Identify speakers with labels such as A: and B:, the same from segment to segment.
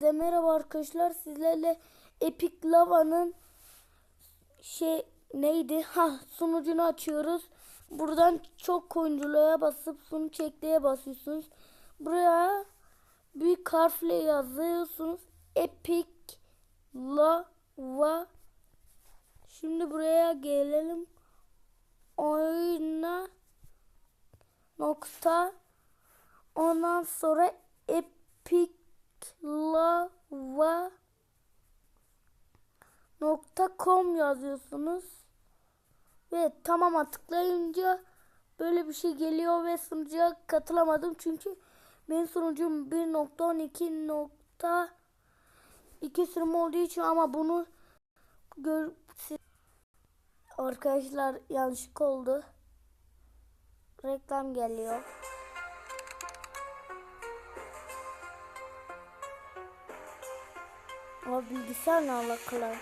A: Size merhaba arkadaşlar. Sizlerle Epic Lava'nın şey neydi? Ha sunucunu açıyoruz. Buradan çok oyunculuğa basıp sunu çekliğe basıyorsunuz. Buraya büyük harfle yazıyorsunuz. Epic Lava Şimdi buraya gelelim. Oyna nokta ondan sonra Epic lava .com yazıyorsunuz. Ve tamama tıklayınca böyle bir şey geliyor ve sunucuya katılamadım. Çünkü benim sunucum 1.12.2 sürüm olduğu için ama bunu gör arkadaşlar yanlışlık oldu. Reklam geliyor. Ama bilgisayar ne alakalı?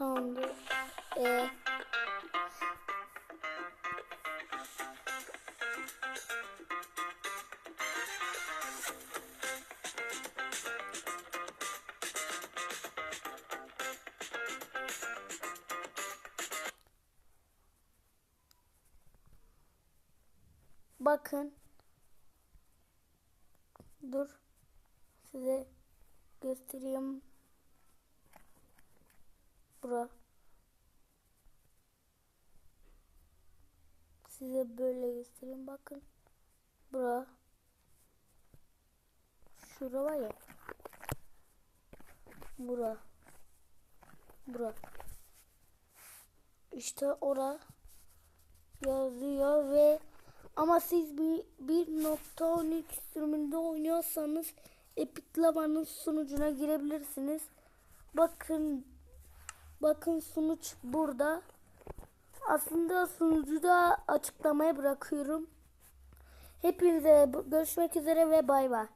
A: Tamamdır. Ee, bakın. Dur. Size göstereyim. Bura. Size böyle göstereyim. Bakın. Bura. Şura var ya. Bura. Bura. İşte ora yazıyor ve ama siz bir 1.13 sürümünde oynuyorsanız Epic Lava'nın sunucuna girebilirsiniz. Bakın bakın sunuç burada. Aslında sunucu da açıklamaya bırakıyorum. Hepinize görüşmek üzere ve bay bay.